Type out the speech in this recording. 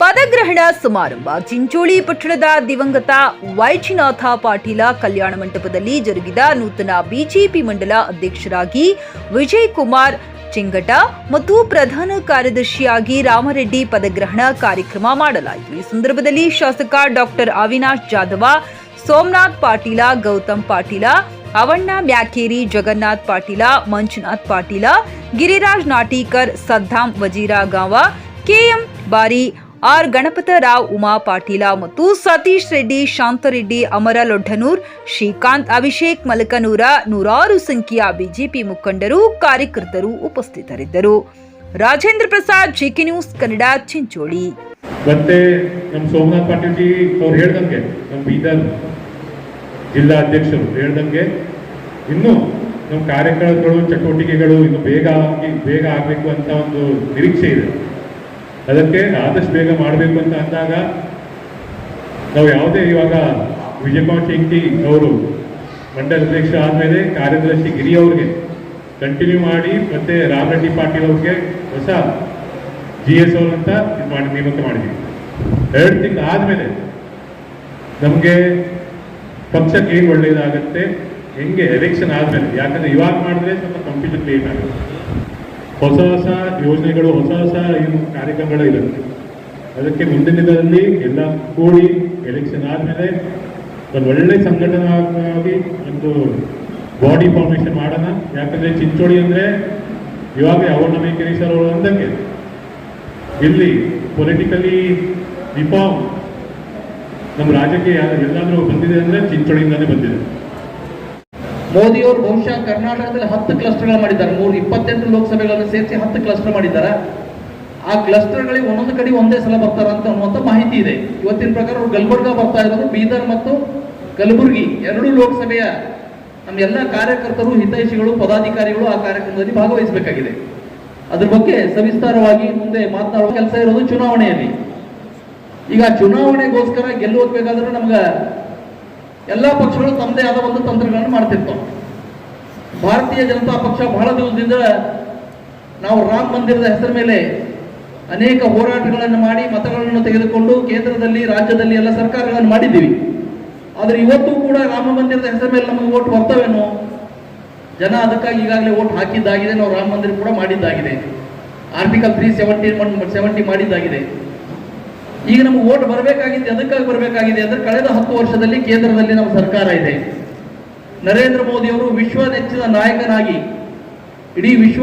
ಪದಗ್ರಹಣ ಸಮಾರಂಭ. ಚಿಂಚೋಳಿ ಪಟ್ಟಣದ ದಿವಂಗತ ವೈಚಿನಾಥ ಪಾಟೀಲ ಕಲ್ಯಾಣ ಮಂಟಪದಲ್ಲಿ ಜರುಗಿದ ನೂತನ ಬಿಜೆಪಿ ಮಂಡಲ ಅಧ್ಯಕ್ಷರಾಗಿ ವಿಜಯ್ ಕುಮಾರ್ ಚಿಂಗಟ ಮತ್ತು ಪ್ರಧಾನ ಕಾರ್ಯದರ್ಶಿಯಾಗಿ ರಾಮರೆಡ್ಡಿ ಪದಗ್ರಹಣ ಕಾರ್ಯಕ್ರಮ ಮಾಡಲಾಯಿತು. ಈ ಸಂದರ್ಭದಲ್ಲಿ ಶಾಸಕ doctor Avinash Jadhav, Somnath Patil, Gautam Patil, Avanna Makeri, Jagannath Patil, Manjunath Patil, Giriraj Natikar Saddam Vajiragav KM Bari R Ganapatrao Uma Patil ಮತ್ತು ಸತೀಶ್ ರೆಡ್ಡಿ, ಶಾಂತರೆಡ್ಡಿ, ಅಮರ ಲೊಡ್ಡನೂರ್, ಶ್ರೀಕಾಂತ್ ಅಭಿಷೇಕ್ ಮಲಕನೂರ, ನೂರಾರು ಸಂಖ್ಯೆಯ ಬಿಜೆಪಿ ಮುಖಂಡರು, ಕಾರ್ಯಕರ್ತರು ಉಪಸ್ಥಿತರಿದ್ದರು. Rajendra Prasad, GK news Kannada, Chincholi. ಮತ್ತೆ ನಮ್ಮ ಸೋಮನಾಥ್ ಪಾಟೀಲ್ ಜಿ, ಅವ್ರು ಹೇಳ್ದಂಗೆ ನಮ್ಮ ಬೀದರ್ ಜಿಲ್ಲಾ ಅಧ್ಯಕ್ಷರು ಹೇಳ್ದಂಗೆ, ಇನ್ನು ನಮ್ಮ ಕಾರ್ಯಕ್ರಮಗಳು ಚಟುವಟಿಕೆಗಳು ಇನ್ನು ಬೇಗ ಬೇಗ ಆಗಬೇಕು ಅಂತ ಒಂದು ನಿರೀಕ್ಷೆ ಇದೆ. ಅದಕ್ಕೆ ಆದಷ್ಟು ಬೇಗ ಮಾಡಬೇಕು ಅಂತ ಅಂದಾಗ ನಾವು ಯಾವುದೇ ಇವಾಗ ವಿಜಯಕುಮಾರ್ ಶೆಟ್ಟಿ ಅವರು ಮಂಡಲ ಅಧ್ಯಕ್ಷ ಆದಮೇಲೆ ಕಾರ್ಯದರ್ಶಿ ಗಿರಿ ಅವ್ರಿಗೆ ಕಂಟಿನ್ಯೂ ಮಾಡಿ ಮತ್ತೆ ರಾಮರೆಡ್ಡಿ ಪಾಟೀಲ್ ಅವ್ರಿಗೆ ಹೊಸ ಜಿ ಎಸ್ ಅವ್ರ ಅಂತ ಇದು ಮಾಡಿ ನೇಮಕ ಮಾಡಿದ್ವಿ. ಎರಡು ತಿಂಗಳು ಆದಮೇಲೆ ನಮಗೆ ಪಕ್ಷಕ್ಕೆ ಏನು ಒಳ್ಳೇದಾಗತ್ತೆ, ಹೆಂಗೆ ಎಲೆಕ್ಷನ್ ಆದಮೇಲೆ, ಯಾಕಂದ್ರೆ ಇವಾಗ ಮಾಡಿದ್ರೆ ಸ್ವಲ್ಪ ಕಂಪ್ಯೂಟರ್ ಕ್ರಿಯೇಟ್ ಆಗುತ್ತೆ. ಹೊಸ ಹೊಸ ಯೋಜನೆಗಳು, ಹೊಸ ಹೊಸ ಏನು ಕಾರ್ಯಕ್ರಮಗಳು ಇದೆ ಅದಕ್ಕೆ ಮುಂದಿನ ದಿನದಲ್ಲಿ ಎಲ್ಲ ಕೂಡಿ ಎಲೆಕ್ಷನ್ ಆದಮೇಲೆ ಒಂದು ಒಳ್ಳೆ ಸಂಘಟನಾಗಿ ಒಂದು ಬಾಡಿ ಫಾರ್ಮೇಷನ್ ಮಾಡೋಣ. ಯಾಕಂದ್ರೆ ಚಿಂಚೋಳಿ ಅಂದ್ರೆ ಇವಾಗ ಅವರ ನಮಗೆ ಅವರು ಅಂದಂಗೆ ಇಲ್ಲಿ ಪೊಲಿಟಿಕಲಿ ರಿಫಾರ್ಮ್ ನಮ್ಮ ರಾಜ್ಯಕ್ಕೆ ಯಾರು ಎಲ್ಲಾದ್ರೂ ಬಂದಿದೆ ಅಂದ್ರೆ ಚಿಂಚೋಳಿಯಿಂದಾನೇ ಬಂದಿದೆ. ಮೋದಿಯವರು ಬಹುಶಃ ಕರ್ನಾಟಕದಲ್ಲಿ ಹತ್ತು ಕ್ಲಸ್ಟರ್ಗಳು ಮಾಡಿದ್ದಾರೆ. ಮೂರು ಇಪ್ಪತ್ತೆಂಟು ಲೋಕಸಭೆಗಳನ್ನು ಸೇರಿಸಿ ಹತ್ತು ಕ್ಲಸ್ಟರ್ ಮಾಡಿದ್ದಾರೆ. ಆ ಕ್ಲಸ್ಟರ್ಗಳಿಗೆ ಒಂದೊಂದು ಕಡೆ ಒಂದೇ ಸಲ ಬರ್ತಾರ ಅಂತ ಅನ್ನುವಂಥ ಮಾಹಿತಿ ಇದೆ. ಇವತ್ತಿನ ಪ್ರಕಾರ ಅವರು ಗಲ್ಬರ್ಗಾ ಬರ್ತಾ ಇರೋದು ಬೀದರ್ ಮತ್ತು ಕಲಬುರಗಿ ಎರಡೂ ಲೋಕಸಭೆಯ ನಮ್ಮ ಎಲ್ಲ ಕಾರ್ಯಕರ್ತರು, ಹಿತೈಷಿಗಳು, ಪದಾಧಿಕಾರಿಗಳು ಆ ಕಾರ್ಯಕ್ರಮದಲ್ಲಿ ಭಾಗವಹಿಸಬೇಕಾಗಿದೆ. ಅದ್ರ ಬಗ್ಗೆ ಸವಿಸ್ತಾರವಾಗಿ ಮುಂದೆ ಮಾತನಾಡುವ ಕೆಲಸ ಇರೋದು ಚುನಾವಣೆಯಲ್ಲಿ. ಈಗ ಚುನಾವಣೆಗೋಸ್ಕರ ಗೆಲ್ಲುವಬೇಕಾದ್ರೆ ನಮ್ಗೆ ಎಲ್ಲ ಪಕ್ಷಗಳು ತಮ್ಮದೇ ಆದ ಒಂದು ತಂತ್ರಗಳನ್ನು ಮಾಡ್ತಿರ್ತಾವೆ. ಭಾರತೀಯ ಜನತಾ ಪಕ್ಷ ಬಹಳ ದಿವಸದಿಂದ ನಾವು ರಾಮ ಮಂದಿರದ ಹೆಸರ ಮೇಲೆ ಅನೇಕ ಹೋರಾಟಗಳನ್ನು ಮಾಡಿ ಮತಗಳನ್ನು ತೆಗೆದುಕೊಂಡು ಕೇಂದ್ರದಲ್ಲಿ, ರಾಜ್ಯದಲ್ಲಿ ಎಲ್ಲ ಸರ್ಕಾರಗಳನ್ನು ಮಾಡಿದ್ದೀವಿ. ಆದರೆ ಇವತ್ತು ಕೂಡ ರಾಮ ಮಂದಿರದ ಹೆಸರ ಮೇಲೆ ನಮಗೆ ಓಟ್ ಬರ್ತವೇನೋ? ಜನ ಅದಕ್ಕಾಗಿ ಈಗಾಗಲೇ ಓಟ್ ಹಾಕಿದ್ದಾಗಿದೆ ನಾವು ರಾಮ ಮಂದಿರ ಕೂಡ ಮಾಡಿದ್ದಾಗಿದೆ. ಆರ್ಟಿಕಲ್ ತ್ರೀ ಸೆವೆಂಟಿ ಸೆವೆಂಟಿ ಮಾಡಿದ್ದಾಗಿದೆ. ಈಗ ನಮಗೆ ಓಟ್ ಬರಬೇಕಾಗಿದೆ ಅದಕ್ಕಾಗಿ ಬರಬೇಕಾಗಿದೆ ಅಂದ್ರೆ ಕಳೆದ ಹತ್ತು ವರ್ಷದಲ್ಲಿ ಕೇಂದ್ರದಲ್ಲಿ ನಮ್ಮ ಸರ್ಕಾರ ಇದೆ. ನರೇಂದ್ರ ಮೋದಿ ಅವರು ವಿಶ್ವ ನೆಚ್ಚಿನ ನಾಯಕನಾಗಿ, ಇಡೀ ವಿಶ್ವ